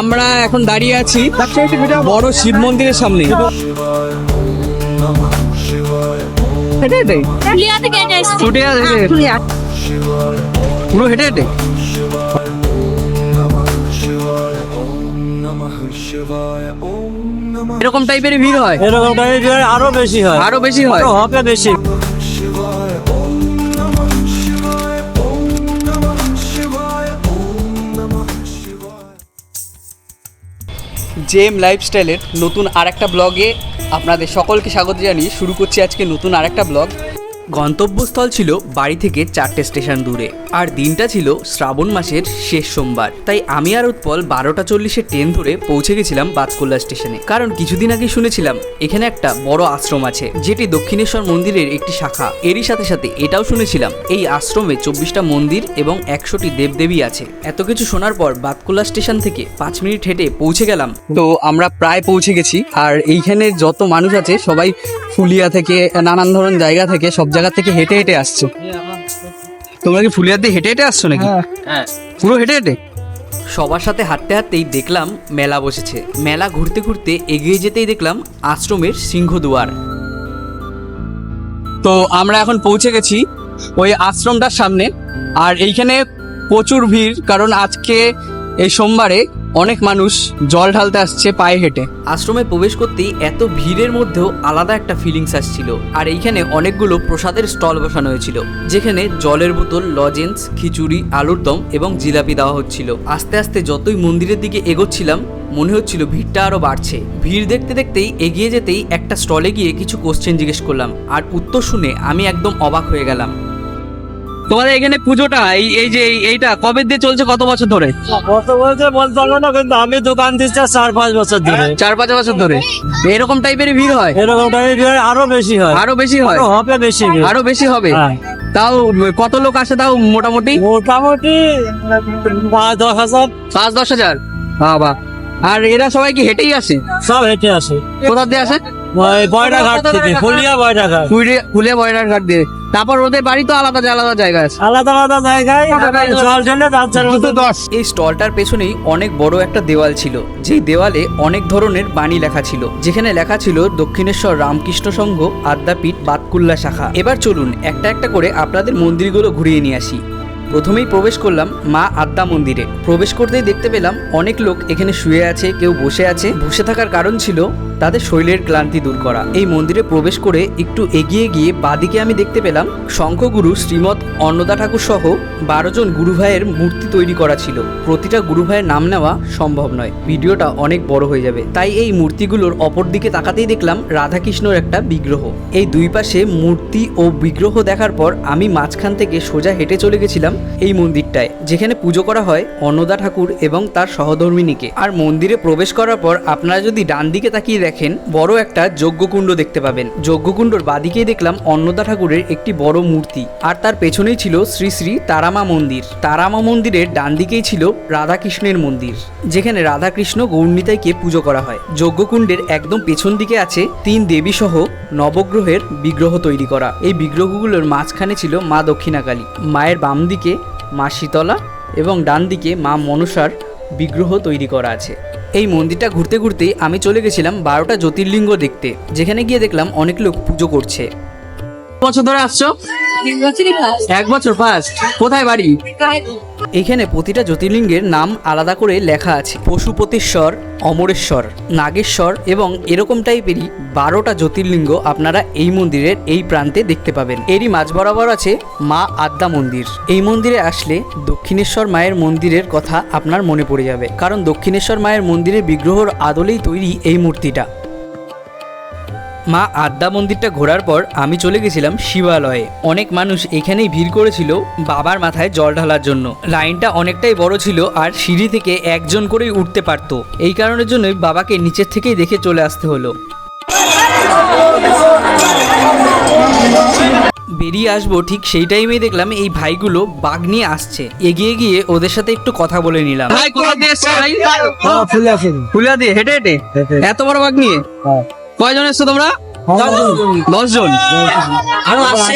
আমরা এখন দাঁড়িয়ে আছি বড় শিব মন্দিরের সামনে। হেঁটে হেঁটে। ছুটে পুরো হেঁটে হেঁটে। এরকম টাইপের ভিড় হয়? এরকম টাইপের ভিড় আরও বেশি হয়। আরও বেশি হয়? হবে বেশি। জেম লাইফস্টাইলের নতুন আর একটা ব্লগে আপনাদের সকলকে স্বাগত জানিয়ে শুরু করছি আজকে নতুন আরেকটা ব্লগ। গন্তব্যস্থল ছিল বাড়ি থেকে চারটে স্টেশন দূরে। আর দিনটা ছিল শ্রাবণ মাসের শেষ সোমবার। তাই আমি আর উৎপল বারোটা চল্লিশে ট্রেন ধরে পৌঁছে গেছিলাম বাজকুল্লা স্টেশনে। কারণ কিছুদিন আগে শুনেছিলাম, এখানে একটা বড় আশ্রম আছে, যেটি দক্ষিণেশ্বর মন্দিরের একটি শাখা। এরই সাথে সাথে এটাও শুনেছিলাম, এই আশ্রমে চব্বিশটা মন্দির এবং একশোটি দেবদেবী আছে। এত কিছু শোনার পর বাতকুল্লা স্টেশন থেকে পাঁচ মিনিট হেঁটে পৌঁছে গেলাম। তো আমরা প্রায় পৌঁছে গেছি, আর এইখানে যত মানুষ আছে, সবাই ফুলিয়া থেকে, নানান ধরনের জায়গা থেকে সব জায়গা থেকে হেঁটে হেঁটে আসছো। তোমরা কি ফুলিয়াতে হেঁটে হেঁটে আসছো নাকি? হ্যাঁ। পুরো হেঁটে হেঁটে? সবার সাথে হাঁটতে হাঁটতেই দেখলাম মেলা বসেছে। মেলা ঘুরতে ঘুরতে এগিয়ে যেতেই দেখলাম আশ্রমের সিংহদুয়ার। তো আমরা এখন পৌঁছে গেছি ওই আশ্রমটার সামনে। আর এইখানে প্রচুর ভিড় কারণ আজকে এই সোমবারে অনেক মানুষ জল ঢালতে আসছে পায়ে হেঁটে। আশ্রমে প্রবেশ করতেই এত ভিড়ের মধ্যেও আলাদা একটা ফিলিংস আসছিল। আর এইখানে অনেকগুলো প্রসাদের স্টল বসানো হয়েছিল, যেখানে জলের বোতল লজেন্স খিচুড়ি, আলুর দম এবং জিলাপি দেওয়া হচ্ছিল। আস্তে আস্তে যতই মন্দিরের দিকে এগোচ্ছিলাম, মনে হচ্ছিল ভিড়টা আরও বাড়ছে। ভিড় দেখতে দেখতেই এগিয়ে যেতেই একটা স্টলে গিয়ে কিছু কোশ্চেন জিজ্ঞেস করলাম, আর উত্তর শুনে আমি একদম অবাক হয়ে গেলাম। তোমাদের এখানে পুজোটা এই এই যে এই- এইটা কবে দিয়ে চলছে? কত বছর ধরে? কত বলছে বলতে পারব না কিন্তু আমি দোকান দিচ্ছি চার পাঁচ বছর ধরে। চার পাঁচ বছর ধরে। এরকম টাইপের ভিড় হয়? এরকম টাইপের ভিড় আরও বেশি হয়। আরও বেশি হয়? হবে বেশি আরও বেশি হবে? হ্যাঁ। তাও কত লোক আসে তাও মোটামুটি? মোটামুটি পাঁচ দশ হাজার। পাঁচ দশ হাজার? বাবা। আর এরা সবাই কি হেঁটেই আসে? সব হেঁটে আসে। কোথা দিয়ে আসে? ওই থেকে ফুলিয়া বয়টা ঘাট। ফুলে- ফুলে বয়রার ঘাট দিয়ে। তারপর ওদের বাড়ি তো আলাদা আলাদা জায়গা আছে। আলাদা আলাদা জায়গায় জল ঢেলে যাচ্ছে এই স্টলটার পেছনেই অনেক বড় একটা দেওয়াল ছিল যেই দেওয়ালে অনেক ধরনের বাণী লেখা ছিল। যেখানে লেখা ছিল দক্ষিণেশ্বর রামকৃষ্ণ সংঘ আদ্যাপীঠ বাতকুল্লা শাখা। এবার চলুন একটা একটা করে আপনাদের মন্দিরগুলো ঘুরিয়ে নিয়ে আসি। প্রথমেই প্রবেশ করলাম মা আদ্যা মন্দিরে। প্রবেশ করতেই দেখতে পেলাম অনেক লোক এখানে শুয়ে আছে কেউ বসে আছে। বসে থাকার কারণ ছিল তাদের শৈলের ক্লান্তি দূর করা। এই মন্দিরে প্রবেশ করে একটু এগিয়ে গিয়ে বাদিকে আমি দেখতে পেলাম, শঙ্খগুরু শ্রীমৎ অন্নদা ঠাকুর সহ বারো জন গুরু ভাইয়ের মূর্তি তৈরি করা ছিল। প্রতিটা গুরু ভাইয়ের নাম নেওয়া সম্ভব নয়। ভিডিওটা অনেক বড় হয়ে যাবে। তাই এই মূর্তিগুলোর অপর দিকে তাকাতেই দেখলাম রাধাকৃষ্ণর একটা বিগ্রহ। এই দুই পাশে মূর্তি ও বিগ্রহ দেখার পর আমি মাঝখান থেকে সোজা হেঁটে চলে গেছিলাম এই মন্দিরটায়, যেখানে পুজো করা হয় অন্নদা ঠাকুর এবং তার সহধর্মিনীকে। আর মন্দিরে প্রবেশ করার পর আপনারা যদি ডান দিকে তাকিয়ে দেখেন, বড় একটা যজ্ঞকুণ্ড দেখতে পাবেন। যজ্ঞকুণ্ডর বাদিকেই দেখলাম অন্নদা ঠাকুরের একটি বড় মূর্তি। আর তার পেছনেই ছিল শ্রী শ্রী তারামা মন্দির। তারামা মন্দিরের ডান দিকেই ছিল রাধাকৃষ্ণের মন্দির, যেখানে রাধাকৃষ্ণ গৌরনীতাইকে পুজো করা হয়। যজ্ঞকুণ্ডের একদম পেছন দিকে আছে তিন দেবী সহ নবগ্রহের বিগ্রহ তৈরি করা। এই বিগ্রহগুলোর মাঝখানে ছিল মা দক্ষিণাকালী। মায়ের বাম দিকে মা শীতলা এবং ডান দিকে মা মনসার বিগ্রহ তৈরি করা আছে। এই মন্দিরটা ঘুরতে ঘুরতেই আমি চলে গেছিলাম বারোটা জ্যোতির্লিঙ্গ দেখতে, যেখানে গিয়ে দেখলাম অনেক লোক পুজো করছে। বছর ধরে আসছো? এক বছর ফার্স্ট কোথায় বাড়ি? এখানে প্রতিটা জ্যোতির্লিঙ্গের নাম আলাদা করে লেখা আছে। পশুপতিশ্বর অমরেশ্বর নাগেশ্বর এবং এরকম টাইপেরই বারোটা জ্যোতির্লিঙ্গ আপনারা এই মন্দিরের এই প্রান্তে দেখতে পাবেন। এরই মাঝ বরাবর আছে মা আদ্যা মন্দির। এই মন্দিরে আসলে দক্ষিণেশ্বর মায়ের মন্দিরের কথা আপনার মনে পড়ে যাবে। কারণ দক্ষিণেশ্বর মায়ের মন্দিরের বিগ্রহর আদলেই তৈরি এই মূর্তিটা। মা আদ্যা মন্দিরটা ঘোরার পর আমি চলে গেছিলাম শিবালয়ে। অনেক মানুষ এখানেই ভিড় করেছিল বাবার মাথায় জল ঢালার জন্য। লাইনটা অনেকটাই বড় ছিল আর সিঁড়ি থেকে একজন করেই উঠতে পারতো। এই কারণের জন্যই বাবাকে নিচের থেকেই দেখে চলে আসতে হলো। বেরিয়ে আসব ঠিক সেই টাইমে দেখলাম এই ভাইগুলো বাঘ নিয়ে আসছে। এগিয়ে গিয়ে ওদের সাথে একটু কথা বলে নিলাম। ভাই কোথা দিয়ে এসছো ভাই? হ্যাঁ, ফুলিয়া ফুলি ফুলিয়া দিয়ে হেঁটে হেঁটে? হেঁটে। এত বড় বাঘ নিয়ে? হ্যাঁ। কয়জন এসছো তোমরা? দশ জন আরও আসছে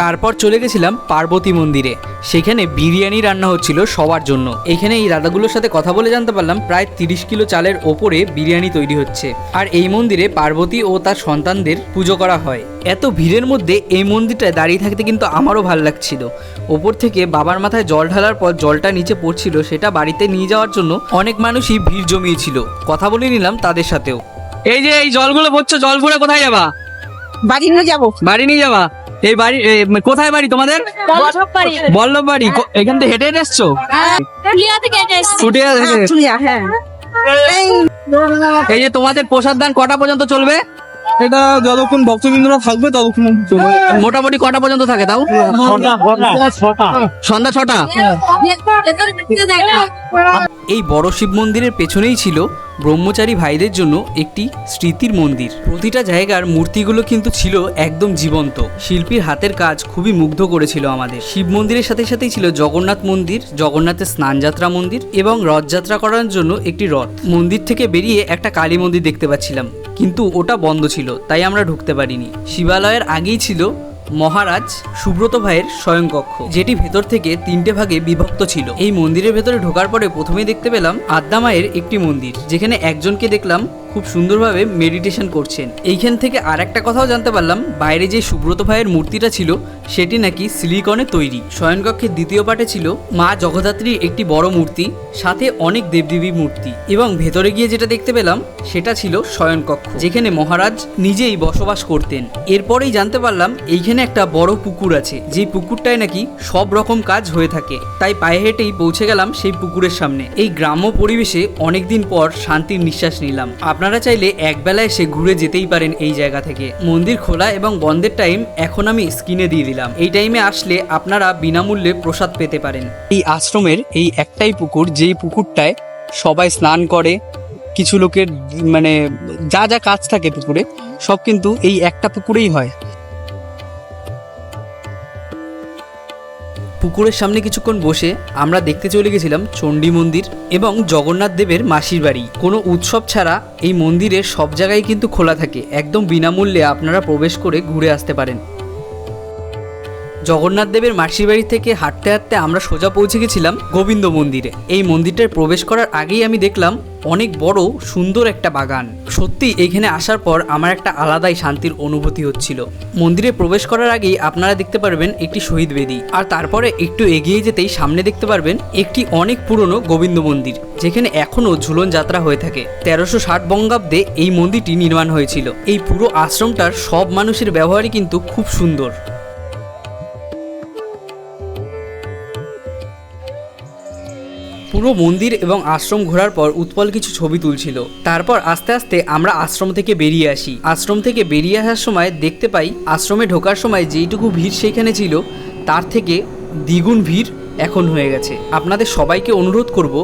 তারপর চলে গেছিলাম পার্বতী মন্দিরে। সেখানে বিরিয়ানি রান্না হচ্ছিল সবার জন্য। এখানে এই দাদাগুলোর সাথে কথা বলে জানতে পারলাম প্রায় তিরিশ কিলো চালের ওপরে বিরিয়ানি তৈরি হচ্ছে। আর এই মন্দিরে পার্বতী ও তার সন্তানদের পুজো করা হয়। এত ভিড়ের মধ্যে এই মন্দিরটায় দাঁড়িয়ে থাকতে কিন্তু আমারও ভালো লাগছিল। ওপর থেকে বাবার মাথায় জল ঢালার পর জলটা নিচে পড়ছিল সেটা বাড়িতে নিয়ে যাওয়ার জন্য অনেক মানুষই ভিড় জমিয়েছিল। কথা বলে নিলাম তাদের সাথেও। এই যে এই জলগুলো পড়ছো জল ভরে কোথায় যাবা? বাড়ি নিয়ে যাব। বাড়ি নিয়ে যাবা? এই বাড়ি কোথায় বাড়ি তোমাদের? বল্লভ বাড়ি। এখান থেকে হেঁটে হেঁটে এসছো? চুলিয়া হ্যাঁ এই এই যে তোমাদের প্রসাদ দান কটা পর্যন্ত চলবে? এটা যতক্ষণ ভক্তবৃন্দরা থাকবে ততক্ষণ মোটামুটি কটা পর্যন্ত থাকে তাও? সন্ধ্যা ছটা। এই বড় শিব মন্দিরের পেছনেই ছিল ব্রহ্মচারী ভাইদের জন্য একটি স্মৃতির মন্দির। প্রতিটা জায়গার মূর্তিগুলো কিন্তু ছিল একদম জীবন্ত। শিল্পীর হাতের কাজ খুবই মুগ্ধ করেছিল আমাদের। শিব মন্দিরের সাথে সাথেই ছিল জগন্নাথ মন্দির জগন্নাথের স্নানযাত্রা মন্দির এবং রথযাত্রা করার জন্য একটি রথ। মন্দির থেকে বেরিয়ে একটা কালী মন্দির দেখতে পাচ্ছিলাম। কিন্তু ওটা বন্ধ ছিল, তাই আমরা ঢুকতে পারিনি। শিবালয়ের আগেই ছিল মহারাজ সুব্রত ভাইয়ের স্বয়ংকক্ষ, যেটি ভেতর থেকে তিনটে ভাগে বিভক্ত ছিল। এই মন্দিরের ভেতরে ঢোকার পরে প্রথমেই দেখতে পেলাম আদ্যা মায়ের একটি মন্দির, যেখানে একজনকে দেখলাম খুব সুন্দরভাবে মেডিটেশন করছেন। এইখান থেকে আর একটা কথাও জানতে পারলাম, বাইরে যে সুব্রত ভাইয়ের মূর্তিটা ছিল, সেটি নাকি সিলিকনে তৈরি। শয়নকক্ষের দ্বিতীয় পাটে ছিল মা জগদ্ধাত্রীর একটি বড় মূর্তি, সাথে অনেক দেবদেবী মূর্তি এবং ভেতরে গিয়ে যেটা দেখতে পেলাম, সেটা ছিল শয়নকক্ষ, যেখানে মহারাজ নিজেই বসবাস করতেন। এরপরেই জানতে পারলাম, এইখানে একটা বড় পুকুর আছে যেই পুকুরটায় নাকি সব রকম কাজ হয়ে থাকে। তাই পায়ে হেঁটেই পৌঁছে গেলাম সেই পুকুরের সামনে। এই গ্রাম্য পরিবেশে অনেকদিন পর শান্তির নিঃশ্বাস নিলাম। আপনারা চাইলে একবেলা সে ঘুরে যেতেই পারেন এই জায়গা থেকে। মন্দির খোলা এবং বন্ধের টাইম এখন আমি স্ক্রিনে দিয়ে দিলাম। এই টাইমে আসলে আপনারা বিনামূল্যে প্রসাদ পেতে পারেন। এই আশ্রমের এই একটাই পুকুর, যেই পুকুরটায় সবাই স্নান করে, কিছু লোকের মানে যা যা কাজ থাকে পুকুরে, সব কিন্তু এই একটা পুকুরেই হয়। পুকুরের সামনে কিছুক্ষণ বসে আমরা দেখতে চলে গেছিলাম চণ্ডী মন্দির এবং জগন্নাথ দেবের মাসির বাড়ি। কোনো উৎসব ছাড়া এই মন্দিরের সব জায়গায় কিন্তু খোলা থাকে। একদম বিনামূল্যে আপনারা প্রবেশ করে ঘুরে আসতে পারেন। জগন্নাথ দেবের মাসির বাড়ি থেকে হাঁটতে হাঁটতে আমরা সোজা পৌঁছে গেছিলাম গোবিন্দ মন্দিরে। এই মন্দিরটায় প্রবেশ করার আগেই আমি দেখলাম অনেক বড়, সুন্দর একটা বাগান। সত্যি, এখানে আসার পর আমার একটা আলাদাই শান্তির অনুভূতি হচ্ছিল। মন্দিরে প্রবেশ করার আগেই আপনারা দেখতে পারবেন একটি শহীদ বেদি। আর তারপরে একটু এগিয়ে যেতেই সামনে দেখতে পারবেন একটি অনেক পুরনো গোবিন্দ মন্দির, যেখানে এখনও ঝুলন যাত্রা হয়ে থাকে। তেরোশো ষাট বঙ্গাব্দে এই মন্দিরটি নির্মাণ হয়েছিল। এই পুরো আশ্রমটার সব মানুষের ব্যবহারই কিন্তু খুব সুন্দর। পুরো মন্দির এবং আশ্রম ঘোরার পর উৎপল কিছু ছবি তুলছিল। তারপর আস্তে আস্তে আমরা আশ্রম থেকে বেরিয়ে আসি। আশ্রম থেকে বেরিয়ে আসার সময় দেখতে পাই, আশ্রমে ঢোকার সময় যেইটুকু ভিড় সেখানে ছিল, তার থেকে দ্বিগুণ ভিড় এখন হয়ে গেছে। আপনাদের সবাইকে অনুরোধ করব,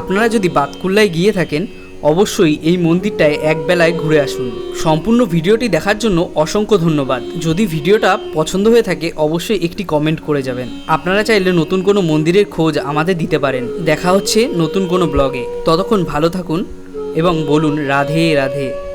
আপনারা যদি বাতকুল্লায় গিয়ে থাকেন অবশ্যই এই মন্দিরটায় এক বেলায় ঘুরে আসুন। সম্পূর্ণ ভিডিওটি দেখার জন্য অসংখ্য ধন্যবাদ। যদি ভিডিওটা পছন্দ হয়ে থাকে, অবশ্যই একটি কমেন্ট করে যাবেন। আপনারা চাইলে নতুন কোনো মন্দিরের খোঁজ আমাদের দিতে পারেন। দেখা হচ্ছে নতুন কোনো ব্লগে। ততক্ষণ ভালো থাকুন এবং বলুন রাধে রাধে।